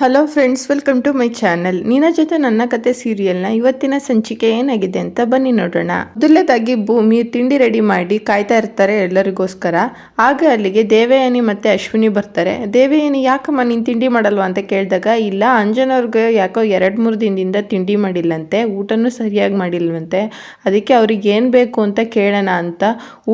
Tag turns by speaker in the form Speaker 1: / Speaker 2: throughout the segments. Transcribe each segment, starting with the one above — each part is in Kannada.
Speaker 1: Hello friends welcome to my channel ನಿನ್ನ ಜೊತೆ ನನ್ನ ಕತೆ ಸೀರಿಯಲ್ನ ಇವತ್ತಿನ ಸಂಚಿಕೆ ಏನಾಗಿದೆ ಅಂತ ಬನ್ನಿ ನೋಡೋಣ. ಮೊದಲನೇದಾಗಿ ಭೂಮಿ ತಿಂಡಿ ರೆಡಿ ಮಾಡಿ ಕಾಯ್ತಾ ಇರ್ತಾರೆ ಎಲ್ಲರಿಗೋಸ್ಕರ. ಆಗ ಅಲ್ಲಿಗೆ ದೇವಯಾನಿ ಮತ್ತೆ ಅಶ್ವಿನಿ ಬರ್ತಾರೆ. ದೇವಯಾನಿ ಯಾಕಮ್ಮ ನೀನು ತಿಂಡಿ ಮಾಡಲ್ವಾ ಅಂತ ಕೇಳಿದಾಗ, ಇಲ್ಲ, ಅಂಜನವ್ರಿಗೆ ಯಾಕೋ ಎರಡು ಮೂರು ದಿನದಿಂದ ತಿಂಡಿ ಮಾಡಿಲ್ಲಂತೆ, ಊಟನೂ ಸರಿಯಾಗಿ ಮಾಡಿಲ್ವಂತೆ ಅದಕ್ಕೆ ಅವ್ರಿಗೆ ಏನು ಬೇಕು ಅಂತ ಕೇಳೋಣ ಅಂತ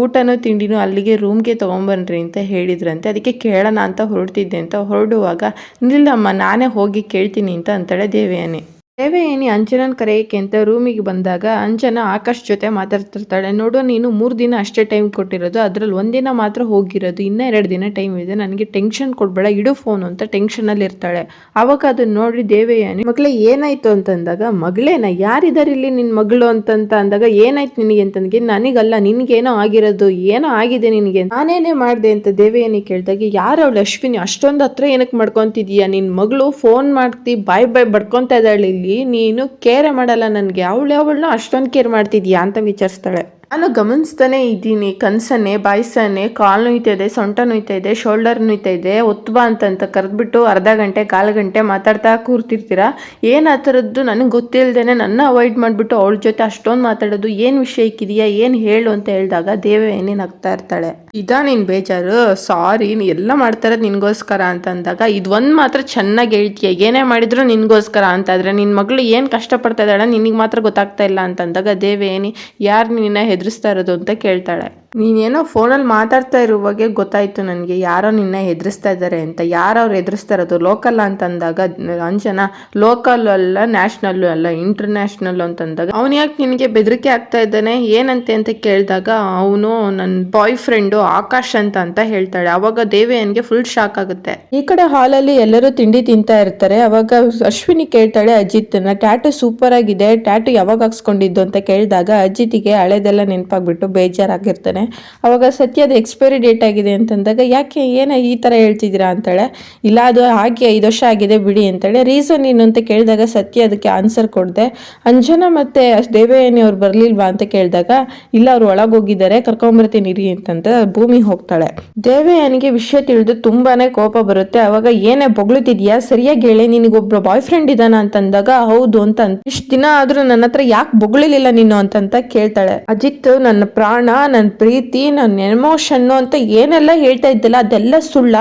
Speaker 1: ಊಟನೂ ತಿಂಡಿನೂ ಅಲ್ಲಿಗೆ ರೂಮ್ಗೆ ತೊಗೊಂಬನ್ರಿ ಅಂತ ಹೇಳಿದ್ರಂತೆ, ಅದಕ್ಕೆ ಕೇಳೋಣ ಅಂತ ಹೊರಡ್ತಿದ್ದೆ ಅಂತ ಹೊರಡುವಾಗ, ನಿಲ್ಲಮ್ಮ ಹೋಗಿ ಕೇಳ್ತೀನಿ ಅಂತ ಅಂತಾಳೆ ದೇವಯಾನಿ ದೇವಯಾನಿ ಅಂಜನನ್ ಕರೆಯಕ್ಕೆ ಅಂತ ರೂಮಿಗೆ ಬಂದಾಗ ಅಂಜನ ಆಕಾಶ್ ಜೊತೆ ಮಾತಾಡ್ತಿರ್ತಾಳೆ. ನೋಡು, ನೀನು ಮೂರು ದಿನ ಅಷ್ಟೇ ಟೈಮ್ ಕೊಟ್ಟಿರೋದು. ಅದ್ರಲ್ಲಿ ಒಂದಿನ ಮಾತ್ರ ಹೋಗಿರೋದು. ಇನ್ನೂ ಎರಡು ದಿನ ಟೈಮ್ ಇದೆ. ನನಗೆ ಟೆನ್ಷನ್ ಕೊಡಬೇಡ. ಇಡು ಫೋನು ಅಂತ ಟೆನ್ಷನಲ್ಲಿ ಇರ್ತಾಳೆ. ಅವಾಗ ಅದನ್ನ ನೋಡಿ ದೇವಯಾನಿ ಮಗಳೇ, ಏನಾಯ್ತು ಅಂತಂದಾಗ, ಮಗಳೇನ ಯಾರಿದಾರೆ ಇಲ್ಲಿ ನಿನ್ನ ಮಗಳು ಅಂತಂತ ಅಂದಾಗ, ಏನಾಯ್ತು ನಿನಗೆ ಅಂತಂದ್ರೆ ನನಗಲ್ಲ, ನಿನಗೇನೋ ಆಗಿರೋದು. ಏನೋ ಆಗಿದೆ ನಿನಗೆ ನಾನೇನೇ ಮಾಡಿದೆ ಅಂತ ದೇವಯಾನಿ ಕೇಳಿದಾಗ, ಯಾರು ಅವಳು ಅಶ್ವಿನಿ? ಅಷ್ಟೊಂದು ಹತ್ರ ಏನಕ್ಕೆ ಮಾಡ್ಕೊಂತಿದೀಯ? ನಿನ್ನ ಮಗಳು ಫೋನ್ ಮಾಡ್ತಿ, ಬಾಯ್ ಬಾಯ್ ಬಡ್ಕೊಂತ ಇದ್ದಾಳೆ ಇಲ್ಲಿ. ನೀನು ಕೇರ್ ಮಾಡಲ್ಲ ನನಗೆ. ಅವಳು ಅವಳನ್ನ ಅಷ್ಟೊಂದು ಕೇರ್ ಮಾಡ್ತಿದ್ಯಾ ಅಂತ ವಿಚಾರಿಸ್ತಾಳೆ. ನಾನು ಗಮನಿಸ್ತಾನೆ ಇದ್ದೀನಿ. ಕನಸನ್ನೇ, ಬಾಯ್ಸನ್ನೇ, ಕಾಲು ನೋಯ್ತಾ ಇದೆ ಸೊಂಟ ನೋಯ್ತಾ ಇದೆ ಶೋಲ್ಡರ್ ನೋಯ್ತಾ ಇದೆ ಒತ್ಬಾ ಅಂತಂತ ಕರೆದ್ಬಿಟ್ಟು ಅರ್ಧ ಗಂಟೆ, ಕಾಲು ಗಂಟೆ ಮಾತಾಡ್ತಾ ಕೂರ್ತಿರ್ತೀರಾ? ಏನು ಆ ಥರದ್ದು ನನಗೆ ಗೊತ್ತಿಲ್ಲದೇ ನನ್ನ ಅವಾಯ್ಡ್ ಮಾಡಿಬಿಟ್ಟು ಅವಳ ಜೊತೆ ಅಷ್ಟೊಂದು ಮಾತಾಡೋದು ಏನು ವಿಷಯಕ್ಕಿದೆಯಾ ಏನು ಹೇಳು ಅಂತ ಹೇಳಿದಾಗ ದೇವಯಾನಿ ನಗ್ತಾ ಇರ್ತಾಳೆ? ಇದಾ ನೀನು ಬೇಜಾರು? ಸಾರಿ ಎಲ್ಲ ಮಾಡ್ತಾರೆ ನಿನಗೋಸ್ಕರ ಅಂತ ಅಂದಾಗ ಇದು ಒಂದು ಮಾತ್ರ ಚೆನ್ನಾಗಿ ಹೇಳ್ತೀಯ. ಏನೇ ಮಾಡಿದ್ರು ನಿನಗೋಸ್ಕರ ಅಂತ ಆದ್ರೆ ನಿನ್ನ ಮಗಳು ಏನು ಕಷ್ಟಪಡ್ತಾ ಇದ್ದಾಳೆ ನಿನಗೆ ಮಾತ್ರ ಗೊತ್ತಾಗ್ತಾ ಇಲ್ಲ ಅಂತ ಅಂದಾಗ ದೇವಯಾನಿ ಯಾರು ನಿನ್ನ ಹೆದರಿಸ್ತಾ ಇರೋದು ಅಂತ ಕೇಳ್ತಾಳೆ. ನೀನೇನೋ ಫೋನಲ್ಲಿ ಮಾತಾಡ್ತಾ ಇರುವಾಗೆ ಗೊತ್ತಾಯಿತು ನನಗೆ. ಯಾರೋ ನಿನ್ನ ಹೆದರಿಸ್ತಾ ಇದ್ದಾರೆ ಅಂತ. ಯಾರವ್ರು ಎದುರಿಸ್ತಾ ಇರೋದು? ಲೋಕಲ್ ಅಂತ ಅಂದಾಗ ಅಂಜನ ಲೋಕಲ್ ಅಲ್ಲ ನ್ಯಾಷನಲ್ ಅಲ್ಲ ಇಂಟರ್ನ್ಯಾಷನಲ್ ಅಂತಂದಾಗ, ಅವ್ನು ಯಾಕೆ ನಿನಗೆ ಬೆದರಿಕೆ ಆಗ್ತಾ ಇದ್ದಾನೆ? ಏನಂತೆ ಅಂತ ಕೇಳಿದಾಗ, ಅವನು ನನ್ನ ಬಾಯ್ ಫ್ರೆಂಡು ಆಕಾಶ್ ಅಂತ ಅಂತ ಹೇಳ್ತಾಳೆ. ಅವಾಗ ದೇವಯಾನಿಗೆ ಫುಲ್ ಶಾಕ್ ಆಗುತ್ತೆ. ಈ ಕಡೆ ಹಾಲಲ್ಲಿ ಎಲ್ಲರೂ ತಿಂಡಿ ತಿಂತಾ ಇರ್ತಾರೆ. ಅವಾಗ ಅಶ್ವಿನಿ ಕೇಳ್ತಾಳೆ ಅಜಿತ್ನ ಟ್ಯಾಟು ಸೂಪರ್ ಆಗಿದೆ. ಟ್ಯಾಟು ಯಾವಾಗ ಹಾಕ್ಸ್ಕೊಂಡಿದ್ದು? ಅಂತ ಕೇಳಿದಾಗ ಅಜಿತಿಗೆ ಹಳೆದೆಲ್ಲ ನೆನಪಾಗ್ಬಿಟ್ಟು ಬೇಜಾರಾಗಿರ್ತಾನೆ. ಅವಾಗ ಸತ್ಯ ಅದು ಎಕ್ಸ್ಪೈರಿ ಡೇಟ್ ಆಗಿದೆ ಅಂತಂದಾಗ ಯಾಕೆ ಏನ ಈ ಥರ ಹೇಳ್ತಿದ್ದೀರಾ ಅಂತಾಳೆ, ಇಲ್ಲ ಅದು ಹಾಗೆ ಐದು ವರ್ಷ ಆಗಿದೆ ಬಿಡಿ ಅಂತಾಳೆ ರೀಸನ್ ಏನು ಅಂತ ಕೇಳಿದಾಗ ಸತ್ಯ ಅದಕ್ಕೆ ಆನ್ಸರ್ ಕೊಡದೆ, ಅಂಜನಾ ಮತ್ತೆ ದೇವಯಾನಿ ಅವ್ರು ಬರಲಿಲ್ವಾ ಅಂತ ಕೇಳಿದಾಗ, ಇಲ್ಲ ಅವ್ರು ಒಳಗೋಗಿದ್ದಾರೆ, ಕರ್ಕೊಂಬರ್ತೀನಿ ಇರಿ ಅಂತಂತ ಭೂಮಿ ಹೋಗ್ತಾಳೆ. ದೇವಯಾನಿಗೆ ವಿಷಯ ತಿಳಿದು ತುಂಬಾನೇ ಕೋಪ ಬರುತ್ತೆ, ಅವಾಗ ಏನೇ ಬೊಗಳುತ್ತಿದ್ಯಾ ಸರಿಯಾಗಿ ಹೇಳಿ ನಿನಗೊಬ್ಬ ಬಾಯ್ ಫ್ರೆಂಡ್ ಇದಾನ ಅಂತಂದಾಗ ಹೌದು ಅಂತ ಇಷ್ಟು ದಿನ ಆದ್ರೂ ನನ್ನ ಹತ್ರ ಯಾಕೆ ಬೊಗಳಿಲ್ಲ ನೀನು ಅಂತಂತ ಕೇಳ್ತಾಳೆ. ಅಜಿತ್ ನನ್ನ ಪ್ರಾಣ, ನನ್ನ ಪ್ರೀತಿ ನನ್ನ ಎಮೋಷನ್ನು ಅಂತ ಏನೆಲ್ಲ ಹೇಳ್ತಾ ಇದ್ದಲ್ಲ, ಅದೆಲ್ಲ ಸುಳ್ಳ.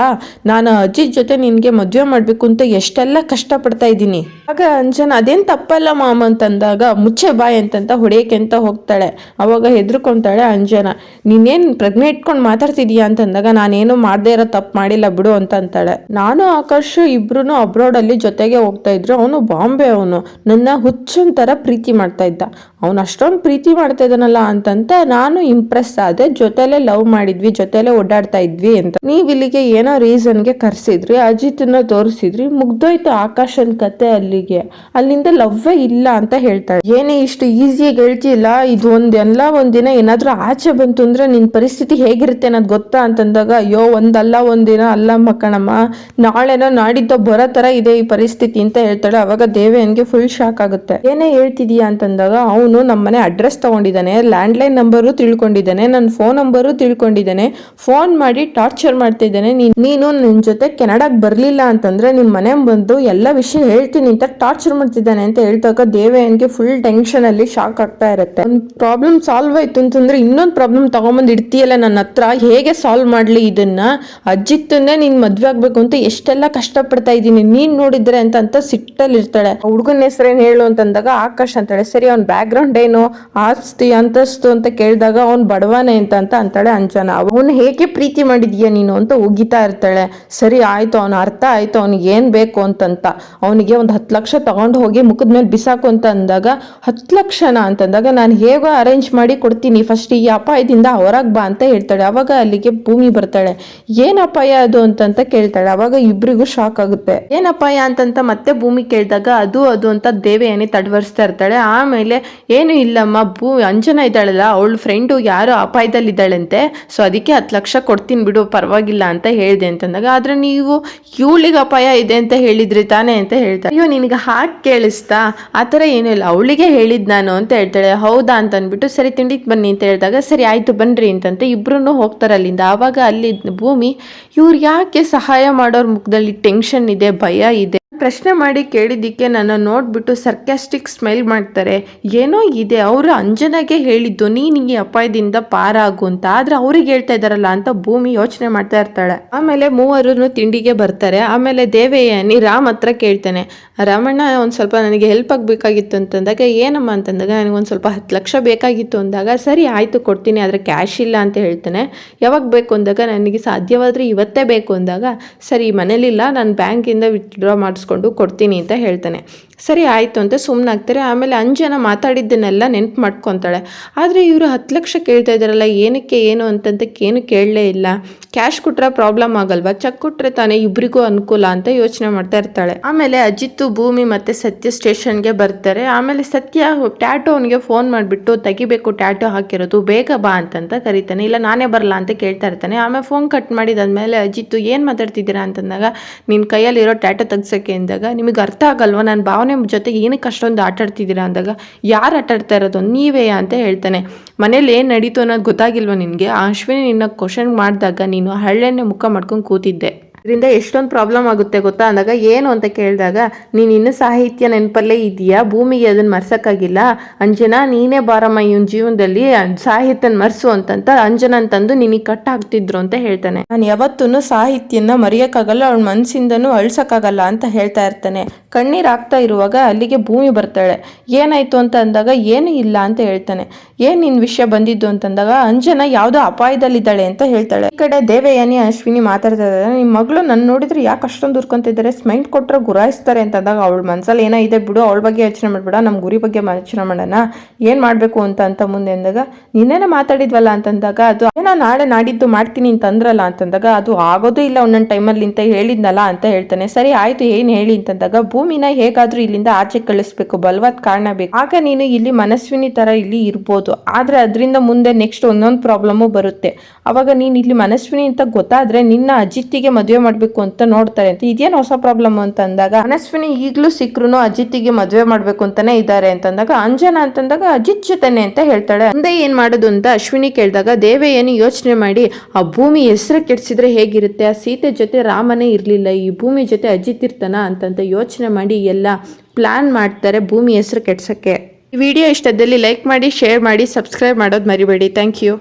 Speaker 1: ನಾನು ಅಜ್ಜಿ ಜೊತೆ ನಿನಗೆ ಮದುವೆ ಮಾಡಬೇಕು ಅಂತ ಎಷ್ಟೆಲ್ಲ ಕಷ್ಟಪಡ್ತಾ ಇದ್ದೀನಿ. ಆಗ ಅಂಜನ, ಅದೇನು ತಪ್ಪಲ್ಲ ಮಾಮ, ಅಂತಂದಾಗ, ಮುಚ್ಚೆ ಬಾಯ್ ಅಂತಂತ ಹೊಡೆಯಕ್ಕೆ ಅಂತ ಹೋಗ್ತಾಳೆ. ಅವಾಗ ಹೆದರ್ಕೊಂತಾಳೆ ಅಂಜನ. ನೀನೇನು ಪ್ರಜ್ಞೆ ಇಟ್ಕೊಂಡು ಮಾತಾಡ್ತಿದೀಯಾ? ಅಂತಂದಾಗ, ನಾನೇನು ಮಾಡದೇ ಇರೋ ತಪ್ಪು ಮಾಡಿಲ್ಲ ಬಿಡು, ಅಂತ ಅಂತಾಳೆ. ನಾನು ಆಕಾಶ್ ಇಬ್ರು ಅಬ್ರೋಡಲ್ಲಿ ಜೊತೆಗೆ ಹೋಗ್ತಾ ಇದ್ರು. ಅವನು ಬಾಂಬೆ ಅವನು. ನನ್ನ ಹುಚ್ಚನ್ ಥರ ಪ್ರೀತಿ ಮಾಡ್ತಾ ಇದ್ದ. ಅವನು ಅಷ್ಟೊಂದು ಪ್ರೀತಿ ಮಾಡ್ತಾ ಇದ್ದಾನಲ್ಲ ಅಂತಂತ ನಾನು ಇಂಪ್ರೆಸ್ ಆದೆ. ಜೊತೆಲೆ ಲವ್ ಮಾಡಿದ್ವಿ, ಜೊತೆಲೆ ಓಡಾಡ್ತಾ ಇದ್ವಿ ಅಂತ. ನೀವ್ ಇಲ್ಲಿಗೆ ಏನೋ ರೀಸನ್ಗೆ ಕರ್ಸಿದ್ರಿ, ಅಜಿತ್ನ ತೋರಿಸಿದ್ರಿ, ಮುಗ್ದೋಯ್ತು ಆಕಾಶನ್ ಕತೆ ಅಲ್ಲಿಗೆ. ಅಲ್ಲಿಂದ ಲವ್ವೇ ಇಲ್ಲ ಅಂತ ಹೇಳ್ತಾರೆ ಏನೇ ಇಷ್ಟು ಈಸಿಯಾಗಿ ಹೇಳ್ತಿಲ್ಲ ಇದು ಒಂದ್ ಎಲ್ಲ ಒಂದಿನ ಏನಾದ್ರೂ ಆಚೆ ಬಂತು ಅಂದ್ರೆ ನಿನ್ ಪರಿಸ್ಥಿತಿ ಹೇಗಿರುತ್ತೆ ಅನ್ನೋದು ಗೊತ್ತಾ ಅಂತಂದಾಗ, ಅಯ್ಯೋ, ಒಂದಲ್ಲ ಒಂದಿನ ಅಲ್ಲ ಮಕ್ಕಣಮ್ಮ ನಾಳೆನೋ ನಾಡಿದ್ದ ಬರೋ ತರ ಇದೆ ಈ ಪರಿಸ್ಥಿತಿ ಅಂತ ಹೇಳ್ತಾಳೆ. ಅವಾಗ ದೇವೇನ್ಗೆ ಫುಲ್ ಶಾಕ್ ಆಗುತ್ತೆ. ಏನೇ ಹೇಳ್ತಿದೀಯಾ ಅಂತಂದಾಗ, ಅವನು ನಮ್ಮನೆ ಅಡ್ರೆಸ್ ತಗೊಂಡಿದ್ದಾನೆ ಲ್ಯಾಂಡ್ಲೈನ್ ನಂಬರು ತಿಳ್ಕೊಂಡಿದ್ದಾನೆ ನನ್ನ ಫೋನ್ ನಂಬರು ತಿಳ್ಕೊಂಡಿದ್ದಾನೆ. ಫೋನ್ ಮಾಡಿ ಟಾರ್ಚರ್ ಮಾಡ್ತಾ ಇದ್ದಾನೆ ನೀನು ನಿನ್ನ ಜೊತೆ ಕೆನಡಾಗ್ ಬರ್ಲಿಲ್ಲ ಅಂತಂದ್ರೆ ನಿಮ್ ಮನೆ ಬಂದು ಎಲ್ಲ ವಿಷಯ ಹೇಳ್ತೀನಿ ಅಂತ ಟಾರ್ಚರ್ ಮಾಡ್ತಿದ್ದಾನೆ ಅಂತ ಹೇಳ್ತಾಕ ದೇವಯ್ಯನ್ಗೆ ಫುಲ್ ಟೆನ್ಷನ್ ಅಲ್ಲಿ ಶಾಕ್ ಆಗ್ತಾ ಇರುತ್ತೆ. ಒಂದು ಪ್ರಾಬ್ಲಮ್ ಸಾಲ್ವ್ ಆಯ್ತು ಅಂತಂದ್ರೆ ಇನ್ನೊಂದು ಪ್ರಾಬ್ಲಮ್ ತಗೊಂಬಂದ್ ಇಡ್ತೀಯಲ್ಲ ನನ್ನ ಹತ್ರ. ಹೇಗೆ ಸಾಲ್ವ್ ಮಾಡ್ಲಿ ಇದನ್ನ? ಅಜ್ಜಿತ್ತನ್ನೇ ನೀನ್ ಮದ್ವೆ ಆಗ್ಬೇಕು ಅಂತ ಎಷ್ಟೆಲ್ಲ ಕಷ್ಟಪಡ್ತಾ ಇದ್ದೀನಿ. ನೀನ್ ನೋಡಿದ್ರೆ ಅಂತ ಅಂತ ಸಿಟ್ಟಲ್ಲಿ ಇರ್ತಾಳೆ. ಹುಡುಗನ ಹೆಸರೇನು ಹೇಳು ಅಂತಂದಾಗ ಆಕಾಶ್ ಅಂತಾಳೆ. ಸರಿ, ಅವ್ನ ಬ್ಯಾಕ್ ಗ್ರೌಂಡ್ ಏನು? ಆಸ್ತಿ, ಅಂತಸ್ತು ಅಂತ ಕೇಳಿದಾಗ ಅವ್ನ್ ಬಡವನೇ ಅಂತ ಅಂತ ಅಂತಾಳೆ ಅಂಜನಾ. ಅವನು ಹೇಗೆ ಪ್ರೀತಿ ಮಾಡಿದೀಯ ನೀನು ಅಂತ ಉಗಿತಾ ಇರ್ತಾಳೆ. ಸರಿ, ಆಯ್ತು, ಅವನ ಅರ್ಥ ಆಯ್ತು, ಅವ್ನಿಗೆ ಏನ್ ಬೇಕು ಅಂತಂತ. ಅವನಿಗೆ ಒಂದು ಹತ್ತು ಲಕ್ಷ ತಗೊಂಡು ಹೋಗಿ ಮುಖದ ಮೇಲೆ ಬಿಸಾಕು ಅಂತ ಅಂದಾಗ, ಹತ್ತು ಲಕ್ಷನ ಅಂತಂದಾಗ ನಾನು ಹೇಗೋ ಅರೇಂಜ್ ಮಾಡಿ ಕೊಡ್ತೀನಿ ಫಸ್ಟ್ ಈ ಅಪಾಯದಿಂದ ಹೊರಗೆ ಬಾ ಅಂತ ಹೇಳ್ತಾಳೆ. ಅವಾಗ ಅಲ್ಲಿಗೆ ಭೂಮಿ ಬರ್ತಾಳೆ. ಏನ್ ಅಪಾಯ ಅದು ಅಂತಂತ ಕೇಳ್ತಾಳೆ. ಅವಾಗ ಇಬ್ರಿಗೂ ಶಾಕ್ ಆಗುತ್ತೆ. ಏನ್ ಅಪಾಯ ಅಂತಂತ ಮತ್ತೆ ಭೂಮಿ ಕೇಳಿದಾಗ ಅದು ಅದು ಅಂತ ದೇವಯಾನಿ ತಡವರಿಸ್ತಾ ಇರ್ತಾಳೆ. ಆಮೇಲೆ, ಏನು ಇಲ್ಲಮ್ಮ, ಭೂ, ಅಂಜನ ಇದ್ದಾಳಲ್ಲ, ಅವಳು ಫ್ರೆಂಡು ಯಾರೋ ಅಪಾಯ ಅಪಾಯದಲ್ಲಿದ್ದಾಳಂತೆ ಸೊ ಅದಕ್ಕೆ ಹತ್ತು ಲಕ್ಷ ಕೊಡ್ತೀನಿ ಬಿಡು, ಪರವಾಗಿಲ್ಲ ಅಂತ ಹೇಳಿದೆ ಅಂತಂದಾಗ, ಆದರೆ ನೀವು ಇವಳಿಗೆ ಅಪಾಯ ಇದೆ ಅಂತ ಹೇಳಿದ್ರಿ ತಾನೇ ಅಂತ ಹೇಳ್ತಾರೆ ಅಯ್ಯೋ, ನಿನಗೆ ಹಾಕಿ ಕೇಳಿಸ್ತಾ? ಆ ಥರ ಏನೂ ಇಲ್ಲ. ಅವಳಿಗೆ ಹೇಳಿದ್ ನಾನು ಅಂತ ಹೇಳ್ತಾಳೆ. ಹೌದಾ ಅಂತ ಅಂದ್ಬಿಟ್ಟು, ಸರಿ, ತಿಂಡಿಗೆ ಬನ್ನಿ ಅಂತ ಹೇಳಿದಾಗ, ಸರಿ, ಆಯಿತು ಬನ್ನಿರಿ ಅಂತಂತೆ. ಇಬ್ಬರೂ ಹೋಗ್ತಾರೆ ಅಲ್ಲಿಂದ. ಆವಾಗ ಅಲ್ಲಿ ಭೂಮಿ, ಇವ್ರು ಯಾಕೆ ಸಹಾಯ ಮಾಡೋರ್ ಮುಖದಲ್ಲಿ ಟೆನ್ಷನ್ ಇದೆ, ಭಯ ಇದೆ? ಪ್ರಶ್ನೆ ಮಾಡಿ ಕೇಳಿದ್ದಕ್ಕೆ ನನ್ನ ನೋಡ್ಬಿಟ್ಟು ಸರ್ಕ್ಯಾಸ್ಟಿಕ್ ಸ್ಮೈಲ್ ಮಾಡ್ತಾರೆ. ಏನೋ ಇದೆ, ಅವರು ಅಂಜನಾಗೆ ಹೇಳಿದ್ದು, ನೀನು ಈ ಅಪಾಯದಿಂದ ಪಾರಾಗು ಅಂತ. ಆದ್ರೆ ಅವ್ರಿಗೆ ಹೇಳ್ತಾ ಇದ್ದಾರಲ್ಲ ಅಂತ ಭೂಮಿ ಯೋಚನೆ ಮಾಡ್ತಾ ಇರ್ತಾಳೆ. ಆಮೇಲೆ ಮೂವರು ತಿಂಡಿಗೆ ಬರ್ತಾರೆ. ಆಮೇಲೆ ದೇವಯ್ಯನಿ ರಾಮ್ ಹತ್ರ ಕೇಳ್ತಾನೆ, ರಾಮಣ್ಣ, ಒಂದು ಸ್ವಲ್ಪ ನನಗೆ ಹೆಲ್ಪ್ ಆಗಬೇಕಾಗಿತ್ತು ಅಂತಂದಾಗ, ಏನಮ್ಮ ಅಂತಂದಾಗ, ನನಗೆ ಒಂದು ಸ್ವಲ್ಪ ಹತ್ತು ಲಕ್ಷ ಬೇಕಾಗಿತ್ತು ಅಂದಾಗ, ಸರಿ ಆಯಿತು ಕೊಡ್ತೀನಿ, ಆದರೆ ಕ್ಯಾಶ್ ಇಲ್ಲ ಅಂತ ಹೇಳ್ತಾನೆ. ಯಾವಾಗ ಬೇಕು ಅಂದಾಗ, ನನಗೆ ಸಾಧ್ಯವಾದರೆ ಇವತ್ತೇ ಬೇಕು ಅಂದಾಗ, ಸರಿ ಮನೇಲಿಲ್ಲ, ನಾನು ಬ್ಯಾಂಕಿಂದ ವಿತ್ಡ್ರಾ ಮಾಡಿಸ್ಕೊಂಡು ಕೊಡ್ತೀನಿ, ಅಂತ ಹೇಳ್ತಾನೆ. ಸರಿ ಆಯಿತು ಅಂತ ಸುಮ್ಮನಾಗ್ತಾರೆ ಆಮೇಲೆ ಅಂಜನ ಮಾತಾಡಿದ್ದನ್ನೆಲ್ಲ ನೆನ್ಪು ಮಾಡ್ಕೊತಾಳೆ. ಆದರೆ ಇವರು ಹತ್ತು ಲಕ್ಷ ಕೇಳ್ತಾ ಇದ್ದಾರಲ್ಲ, ಏನಕ್ಕೆ ಏನು ಅಂತಂತಕ್ಕೆ ಏನು ಕೇಳಲೇ ಇಲ್ಲ. ಕ್ಯಾಶ್ ಕೊಟ್ಟರೆ ಪ್ರಾಬ್ಲಮ್ ಆಗಲ್ವಾ? ಚೆಕ್ ಕೊಟ್ಟರೆ ತಾನೇ ಇಬ್ಬರಿಗೂ ಅನುಕೂಲ ಅಂತ ಯೋಚನೆ ಮಾಡ್ತಾ ಇರ್ತಾಳೆ. ಆಮೇಲೆ ಅಜಿತ್ತು, ಭೂಮಿ ಮತ್ತು ಸತ್ಯ ಸ್ಟೇಷನ್ಗೆ ಬರ್ತಾರೆ. ಆಮೇಲೆ ಸತ್ಯ ಟ್ಯಾಟೋ ಅವನಿಗೆ ಫೋನ್ ಮಾಡಿಬಿಟ್ಟು, ತೆಗಿಬೇಕು ಟ್ಯಾಟೋ ಹಾಕಿರೋದು, ಬೇಗ ಬಾ ಅಂತಂತ ಕರಿತಾನೆ. ಇಲ್ಲ, ನಾನೇ ಬರಲ್ಲ ಅಂತ ಕೇಳ್ತಾ ಇರ್ತಾನೆ. ಆಮೇಲೆ ಫೋನ್ ಕಟ್ ಮಾಡಿದಾದ್ಮೇಲೆ ಅಜಿತ್ತು, ಏನು ಮಾತಾಡ್ತಿದ್ದೀರಾ ಅಂತಂದಾಗ ನಿನ್ನ ಕೈಯಲ್ಲಿರೋ ಟ್ಯಾಟೋ ತೆಗ್ಸೋಕ್ಕೆ ಅಂದಾಗ, ನಿಮಗೆ ಅರ್ಥ ಆಗಲ್ವಾ? ನನ್ನ ಭಾವನೆ ಜೊತೆಗೆ ಏನಕ್ಕೆ ಅಷ್ಟೊಂದು ಆಟ ಆಡ್ತಿದ್ದೀರಾ ಅಂದಾಗ, ಯಾರು ಆಟ ಆಡ್ತಾ ಇರೋದು? ನೀವೇ ಅಂತ ಹೇಳ್ತಾನೆ. ಮನೇಲಿ ಏನು ನಡೀತು ಅನ್ನೋದು ಗೊತ್ತಾಗಿಲ್ವ ನಿನಗೆ? ಅಶ್ವಿನಿ ನಿನ್ನ ಕ್ವಶನ್ ಮಾಡಿದಾಗ ನೀನು ಹಳ್ಳೆಣ್ಣೆ ಮುಖ ಮಾಡ್ಕೊಂಡು ಕೂತಿದ್ದೆ. ಇದರಿಂದ ಎಷ್ಟೊಂದು ಪ್ರಾಬ್ಲಮ್ ಆಗುತ್ತೆ ಗೊತ್ತಾ? ಅಂದಾಗ ಏನು ಅಂತ ಕೇಳಿದಾಗ, ನೀನು ಇನ್ನೂ ಸಾಹಿತ್ಯ ನೆನಪಲ್ಲೇ ಇದೆಯಾ ಭೂಮಿಗೆ ಅದನ್ನು ಮರ್ಸೋಕ್ಕಾಗಿಲ್ಲ? ಅಂಜನಾ, ನೀನೇ ಬಾರಮ್ಮ ಇವನ್ ಜೀವನದಲ್ಲಿ ಸಾಹಿತ್ಯನ ಮರ್ಸು ಅಂತಂತ ಅಂಜನ ಅಂತಂದು ನಿನಗೆ ಕಟ್ ಆಗ್ತಿದ್ರು ಅಂತ ಹೇಳ್ತಾನೆ. ನಾನು ಯಾವತ್ತೂ ಸಾಹಿತ್ಯನ ಮರೆಯೋಕ್ಕಾಗಲ್ಲ, ಅವಳ ಮನಸ್ಸಿಂದನೂ ಅಳ್ಸೋಕ್ಕಾಗಲ್ಲ ಅಂತ ಹೇಳ್ತಾ ಇರ್ತಾನೆ. ಕಣ್ಣೀರು ಆಗ್ತಾ ಇರುವಾಗ ಅಲ್ಲಿಗೆ ಭೂಮಿ ಬರ್ತಾಳೆ. ಏನಾಯ್ತು ಅಂತ ಅಂದಾಗ ಏನು ಇಲ್ಲ ಅಂತ ಹೇಳ್ತಾನೆ. ಏನು ನಿನ್ ವಿಷಯ ಬಂದಿದ್ದು ಅಂತಂದಾಗ ಅಂಜನ ಯಾವುದೋ ಅಪಾಯದಲ್ಲಿದ್ದಾಳೆ ಅಂತ ಹೇಳ್ತಾಳೆ. ಈ ಕಡೆ ದೇವಯಾನಿ, ಅಶ್ವಿನಿ ಮಾತಾಡ್ತಾ ಇದ್ದಾರೆ. ನಿಮ್ಮ ನನ್ನ ನೋಡಿದ್ರೆ ಯಾಕೆ ಅಷ್ಟೊಂದು ಉರ್ಕೊಂತಿದ್ದಾರೆ ಸ್ಮೈಲ್ ಕೊಟ್ಟರೆ ಗುರಾಯಿಸ್ತಾರೆ ಅಂತಂದಾಗ ಅವಳ ಮನಸ್ಸಲ್ಲಿ ಏನೋ ಇದೆ ಬಿಡು, ಅವಳ ಬಗ್ಗೆ ಯೋಚನೆ ಮಾಡಬೇಡ ನಮ್ಮ ಗುರಿ ಬಗ್ಗೆ ಯೋಚನೆ ಮಾಡೋಣ, ಏನು ಮಾಡಬೇಕು ಅಂತ ಅಂತ ಮುಂದೆ ಅಂದಾಗ ನಿನ್ನೇನ ಮಾತಾಡಿದ್ವಲ್ಲ ಅಂತಂದಾಗ ಅದು, ಏನೋ ನಾಳೆ ನಾಡಿದ್ದು ಮಾಡ್ತೀನಿ ಅಂತ ಅಂದ್ರಲ್ಲ ಅಂತಂದಾಗ ಅದು ಆಗೋದೂ ಇಲ್ಲ ಒಂದೊಂದು ಟೈಮಲ್ಲಿ ಅಂತ ಹೇಳಿದ್ನಲ್ಲ ಅಂತ ಹೇಳ್ತಾನೆ. ಸರಿ, ಆಯ್ತು, ಏನು ಹೇಳಿ ಅಂತಂದಾಗ ಭೂಮಿನ ಹೇಗಾದರೂ ಇಲ್ಲಿಂದ ಆಚೆ ಕಳಿಸ್ಬೇಕು, ಬಲವಾದ ಕಾರಣ ಬೇಕು. ಆಗ ನೀನು ಇಲ್ಲಿ ಮನಸ್ವಿನಿ ತರ ಇಲ್ಲಿ ಇರ್ಬೋದು. ಆದರೆ ಅದರಿಂದ ಮುಂದೆ ನೆಕ್ಸ್ಟ್ ಒಂದೊಂದು ಪ್ರಾಬ್ಲಮ್ಮು ಬರುತ್ತೆ. ಅವಾಗ ನೀನು ಇಲ್ಲಿ ಮನಸ್ವಿನಿ ಅಂತ ಗೊತ್ತಾದ್ರೆ ನಿನ್ನ ಅಜಿತ್ತಿಗೆ ಮದುವೆ ಮಾಡಬೇಕು ಅಂತ ನೋಡ್ತಾರೆ ಅಂತ. ಇದೇನು ಹೊಸ ಪ್ರಾಬ್ಲಮ್ ಅಂತ ಅಂದಾಗ ಮನಸ್ವಿನಿ ಈಗಲೂ ಸಿಕ್ರು ಅಜಿತ್ಗೆ ಮದುವೆ ಮಾಡಬೇಕು ಅಂತಾನೆ ಇದ್ದಾರೆ ಅಂತಂದಾಗ ಅಂಜನ ಅಂತಂದಾಗ ಅಜಿತ್ ಜೊತೆನೆ ಅಂತ ಹೇಳ್ತಾಳೆ. ಮುಂದೆ ಏನ್ ಮಾಡೋದು ಅಂತ ಅಶ್ವಿನಿ ಕೇಳಿದಾಗ ದೇವಯ್ಯನಿ ಯೋಚನೆ ಮಾಡಿ, ಆ ಭೂಮಿ ಹೆಸರು ಕೆಡ್ಸಿದ್ರೆ ಹೇಗಿರುತ್ತೆ? ಆ ಸೀತೆ ಜೊತೆ ರಾಮನೇ ಇರಲಿಲ್ಲ, ಈ ಭೂಮಿ ಜೊತೆ ಅಜಿತ್ ಇರ್ತಾನ ಅಂತಂತ ಯೋಚನೆ ಮಾಡಿ ಎಲ್ಲ ಪ್ಲಾನ್ ಮಾಡ್ತಾರೆ ಭೂಮಿ ಹೆಸರು ಕೆಡ್ಸಕ್ಕೆ. ಈ ವಿಡಿಯೋ ಇಷ್ಟದಲ್ಲಿ ಲೈಕ್ ಮಾಡಿ ಶೇರ್ ಮಾಡಿ ಸಬ್ಸ್ಕ್ರೈಬ್ ಮಾಡೋದು ಮರಿಬೇಡಿ. Thank you